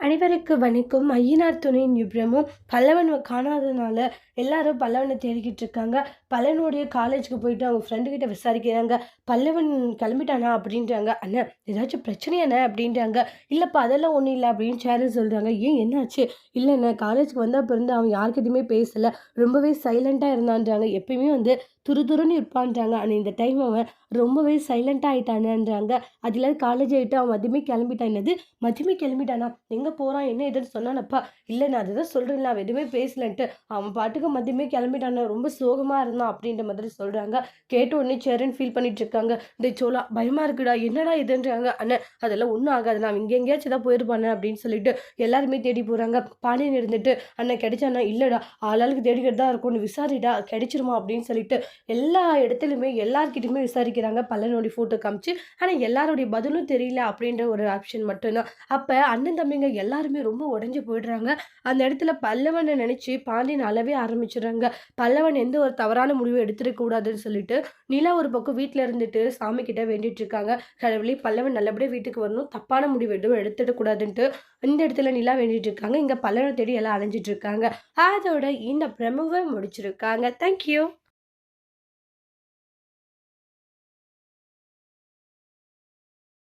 அனைவருக்கு வணக்கம். ஐயனார் துணையின் விப்ரமும் பல்லவன் காணாததுனால எல்லாரும் பல்லவனை தேடிக்கிட்டு இருக்காங்க. பல்லவனுடைய காலேஜுக்கு போயிட்டு அவங்க ஃப்ரெண்டு கிட்ட விசாரிக்கிறாங்க. பல்லவன் கிளம்பிட்டானா அப்படின்றாங்க. அண்ணா ஏதாச்சும் பிரச்சனையாண்ணே அப்படின்றாங்க. இல்லைப்பா அதெல்லாம் ஒன்றும் இல்லை அப்படின்னு சேரன் சொல்கிறாங்க ஏன் என்னாச்சு? இல்லைண்ணே காலேஜுக்கு வந்தால் பிறந்து அவன் யாருக்கிட்டையுமே பேசலை. ரொம்பவே சைலண்ட்டாக இருந்தான்றாங்க. எப்பயுமே வந்து துரு துருன்னு இருப்பான்றாங்க. ஆனால் இந்த டைம் அவன் ரொம்பவே சைலண்ட்டாக ஆகிட்டானுன்றாங்க அதில் காலேஜ் ஆகிட்டு அவன் மதியமே கிளம்பிட்டான். என்னது? மதியமே கிளம்பிட்டானா? எங்கே போகிறான் என்ன எதுன்னு சொன்னானப்பா. இல்லை நான் அதுதான் சொல்கிறேன் அவன் எதுவுமே பேசலன்ட்டு. அவன் பாட்டுக்கு மதியமே கிளம்பிட்டான் ரொம்ப சோகமாக இருந்தான் அப்படின்ற மாதிரி சொல்கிறாங்க கேட்ட உடனே சேரன் ஃபீல் பண்ணிட்டு இருக்காங்க. இந்த சோலா பயமாக இருக்குடா. என்னடா இதுன்றாங்க. அண்ணன் அதெல்லாம் ஒன்றும் ஆகாது. நான் இங்கே எங்கேயாச்சும் தான் போயிருப்பானே அப்படின்னு சொல்லிட்டு எல்லாருமே தேடி போகிறாங்க பாண்டியன் இருந்துட்டு அண்ணன் கிடைச்சானா? இல்லைடா. ஆளாளுக்கு தேடிக்கிட்டு தான் இருக்கும்னு விசாரிடா. கிடைச்சிருமா? அப்படின்னு சொல்லிட்டு எல்லா இடத்துலையுமே எல்லார்கிட்டையுமே விசாரிக்கிறாங்க. பல்லனோடைய ஃபோட்டோ காமிச்சு ஆனால் எல்லாருடைய பதிலும் தெரியல அப்படின்ற ஒரு ஆப்ஷன் மட்டும்தான். அப்போ அண்ணன் தம்பிங்க எல்லாருமே ரொம்ப உடஞ்சி போயிடுறாங்க. அந்த இடத்துல பல்லவனை நினச்சி பாண்டியன் அளவே ஆரம்பிச்சிடுறாங்க. பல்லவன் எந்த ஒரு தவறான முடிவு எடுத்துடக்கூடாதுன்னு சொல்லிட்டு நிலா ஒரு பக்கம் வீட்டில் இருந்துட்டு சாமி கிட்ட வேண்டிட்டு இருக்காங்க. கடவுளே பல்லவன் நல்லபடியாக வீட்டுக்கு வரணும். தப்பான முடிவு எதுவும் எடுத்துடக்கூடாதுன்ட்டு இந்த இடத்துல நிலா வேண்டிட்டு இருக்காங்க. இங்கே பல்லவனை தேடி எல்லாம் அலைஞ்சிட்டு இருக்காங்க. அதோட இந்த பிரமுவை முடிச்சிருக்காங்க. தேங்க்யூ